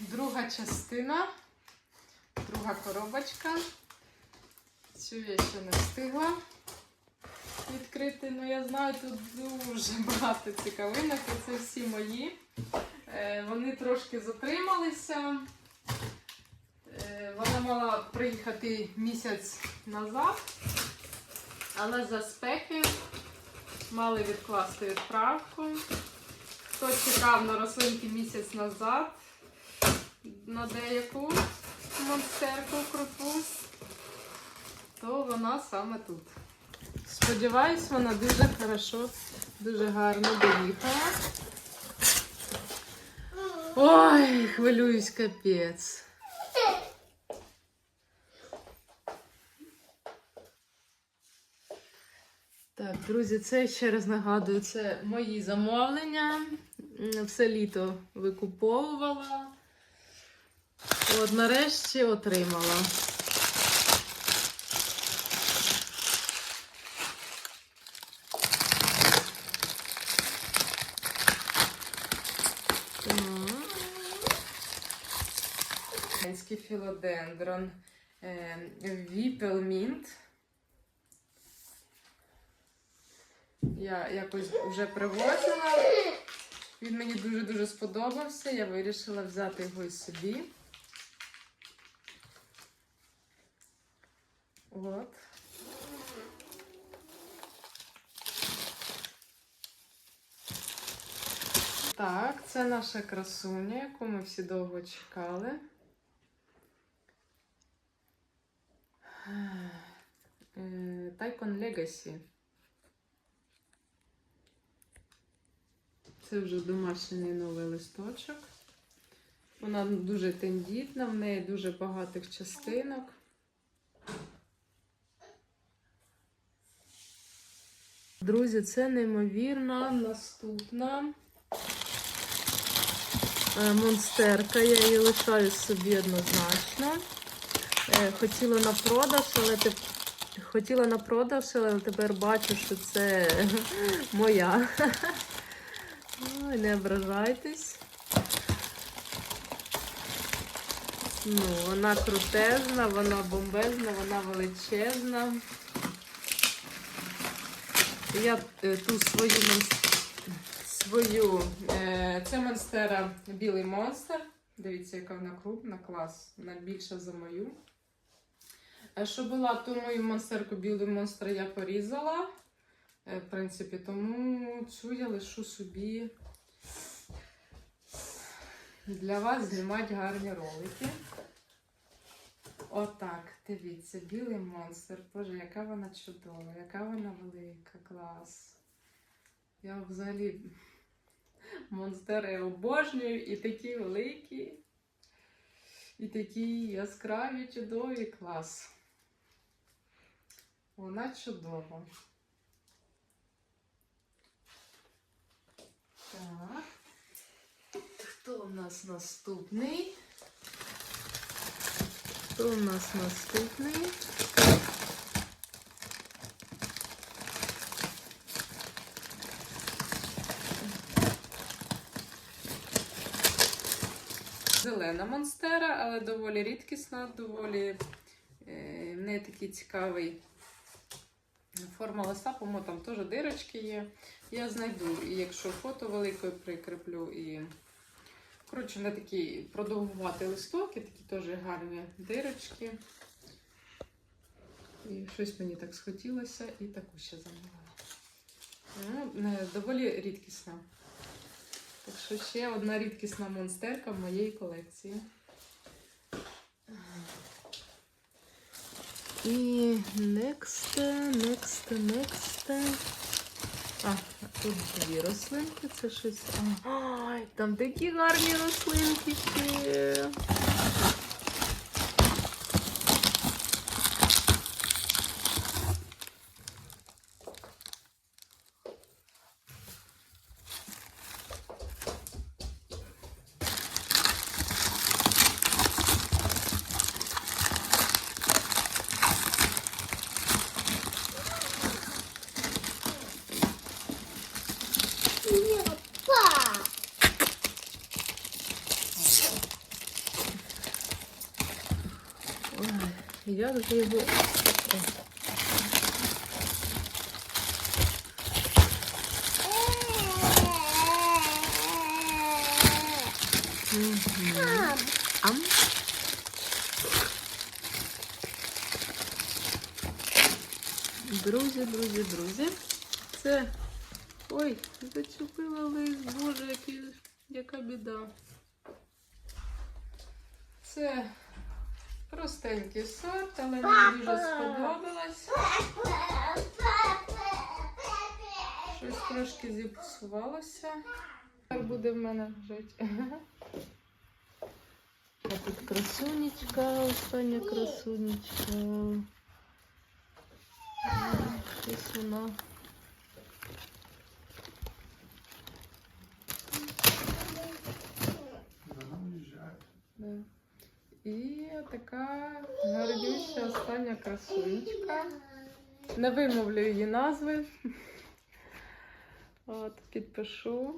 друга частина, друга коробочка. Цю я ще не встигла відкрити. Ну я знаю, тут дуже багато цікавинок, і це всі мої. Е, Вони трошки затрималися. Е, Вона мала приїхати місяць назад, але за спеки мали відкласти відправку. Хто чекав на рослинки місяць назад на деяку монстерку круту, то вона саме тут. Сподіваюсь, вона дуже хорошо, дуже гарно доїхала. Ой, хвилююсь капець. Так, друзі, це ще раз нагадую, це мої замовлення. Все літо викуповувала. От нарешті отримала. Філодендрон. Віпелмінт. Я якось вже привозила. Він мені дуже-дуже сподобався. Я вирішила взяти його і собі. От. Так, це наша красуня, яку ми всі довго чекали. Тайкон Legacy. Це вже домашній новий листочок. Вона дуже тендітна, в неї дуже багатих частинок. Друзі, це неймовірна наступна е, монстерка. Я її лишаю собі однозначно. Е, Хотіла на продаж, але теп... хотіла на продаж, але тепер бачу, що це моя. Ой, не ображайтесь. Ну, вона крутезна, вона бомбезна, вона величезна. Я е, ту свою свою е, це монстера білий монстр. Дивіться, яка вона крупна, клас. Вона більша за мою. Е, Що була ту мою монстерку білий монстр я порізала. В принципі, тому цю я лишу собі для вас знімати гарні ролики. Отак, дивіться, білий монстр. Боже, яка вона чудова, яка вона велика, клас. Я взагалі монстери обожнюю і такі великі, і такі яскраві, чудові, клас. Вона чудова. Так. Хто у нас наступний? Хто у нас наступний? Зелена монстера, але доволі рідкісна, доволі е, в неї такий цікавий форма листа, по-моєму, там теж дирочки є. Я знайду, і якщо фото велике прикріплю і. Коротше, на такий продовгуватий листок і такі теж гарні дирочки. І щось мені так схотілося, і таку ще замовила. Ну, доволі рідкісна. Так що ще одна рідкісна монстерка в моєї колекції. І next, next, next. А, тут дві рослинки, це щось. А, там такі гарні рослинки ще. Я вже його. Друзі, друзі, друзі. Це. Ой, зачепила лист, боже, який, яка біда. Це простенький сорт, але мені дуже сподобалось. Щось трошки зіпсувалося. Так буде в мене жити. А тут красунечка, остання красунечка. Ой, Щось вона. Да. І така гарнюща остання красунечка. Не вимовлю її назви. От, підпишу.